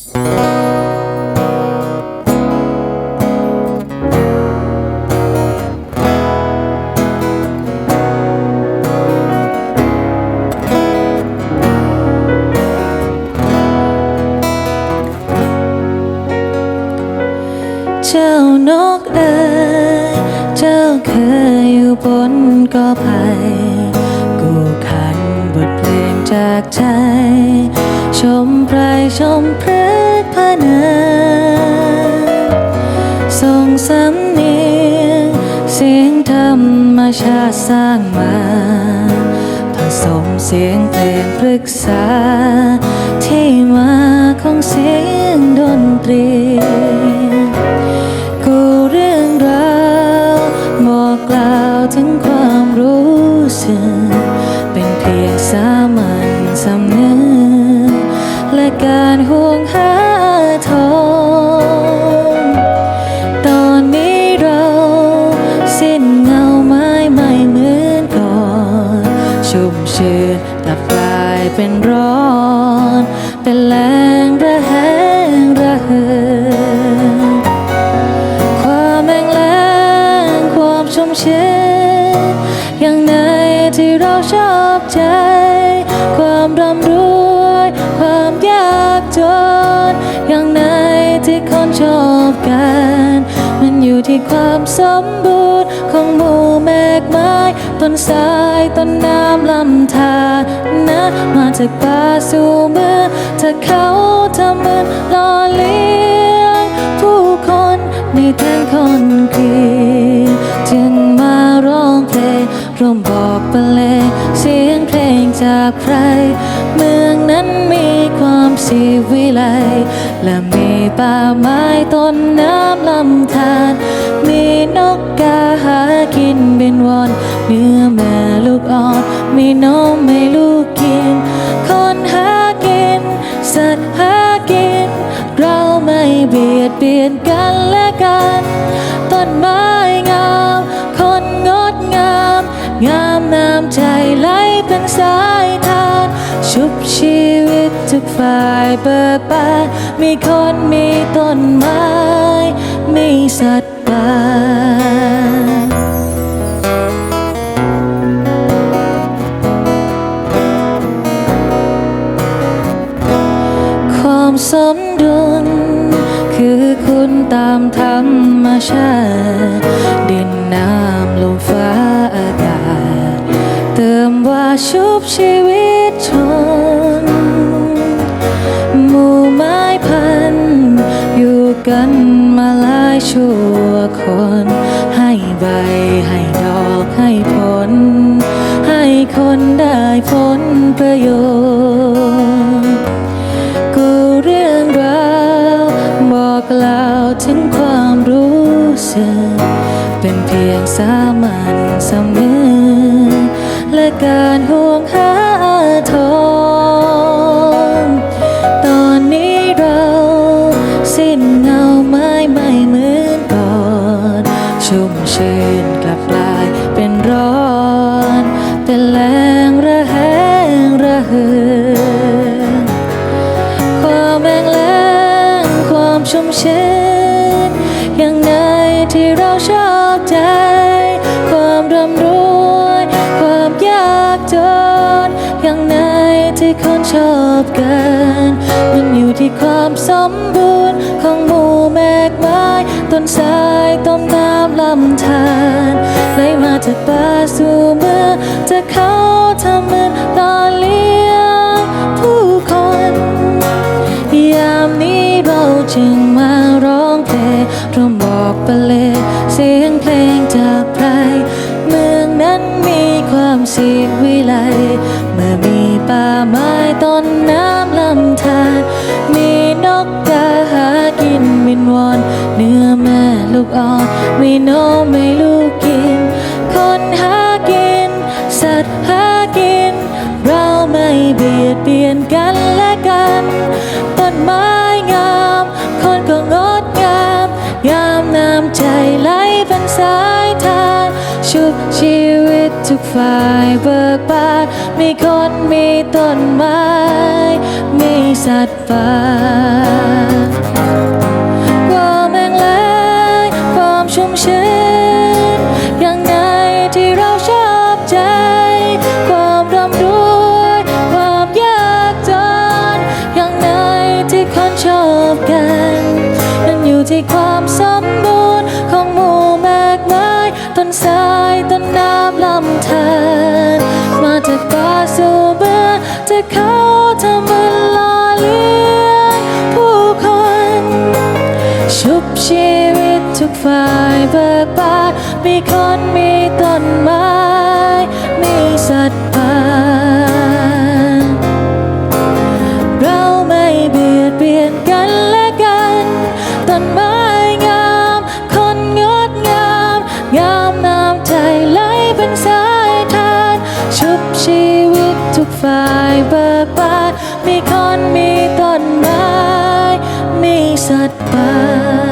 เจ้านกเอ๋ยเจ้าเคยอยู่บนกอไผ่ จากใจ ชมไพรชมพฤกษ์พระนาส่งสำเนียงเสียงธรรมชาติสร้างมาผสมเสียงเพลงปรึกษาที่มาของ เป็นร้อน เป็นแรงระแหงระเหินความแห้งแล้งความชุ่มชื้นอย่างไหนที่เราชอบใจ ความร่ำรวย ความยากจนอย่างไหนที่คนชอบกัน อยู่ที่ความสมบูรณ์ของหมู่แมกไม้ต้นสายต้นน้ำลำธารนะ มาจากป่าสู่เมืองจากเขาทำเหมือนหล่อเลี้ยง ผู้คนในแทนคนคืนจึงมาร้องเพลงร่วมบอกบรรเลงเสียงเพลงจากใคร เมืองนั้นมี สีวิไล และมีป่าไม้ต้นน้ำลำธารมีนกกาหากินบินวนเนื้อแม่ลูกอ่อน มีนมให้ลูกกิน คนหากิน สัตว์หากิน เราไม่เบียดเบียนกันและ กฝ่ายเบิกบามีคนมีต้นไม้ มีสัตว์ป่าความสมดุลคือคุณตามธรรมชาติดินน้ำลมฟ้าอากาศ เติมว่าชุบชีวิต กันมาหลายชั่วคน ให้ใบให้ดอกให้ผล ให้คนได้ผล ชุ่มชื้นอย่างไหนที่เราชอบใจ ความร่ำรวย ความยากจน อย่างไหนที่คนชอบกัน มันอยู่ที่ความสมบูรณ์ของหมู่แมกไม้ต้นสายต้นน้ำลำธารไหลมาจากป่าสู่เมืองจากเขาทำเหมือนหล่อเลี้ยงผู้คน ยามนี้เราจึง ป่าไม้ต้นน้ำลำธารมีนกกาหากินบินวนเนื้อแม่ลูกอ่อนมีนมให้ลูกกิน คนหากิน สัตว์หากิน เราไม่เบียดเบียนกันและกันต้นไม้งาม คนก็งดงามงามน้ำใจไหลเป็นสายทานชุบชีวิตทุกฝ่ายเบิกบาน คนมีต้นไม้ มีสัตว์ป่า องจากเขาทำเหมือนหล่อเลี้ยงผู้คนชุบชีวิตทุกฝ่ายเบิกบานมีคนมีต้นไม้ มีสัตว์ป่าเราไม่เบียดเบียนกันและกัน ต้นไม้งาม คนงดงาม งามน้ำใจไหลเป็นสา ฝ่ายเบิกปานมีคนมีต้นไม้ มีสัตว์ป่า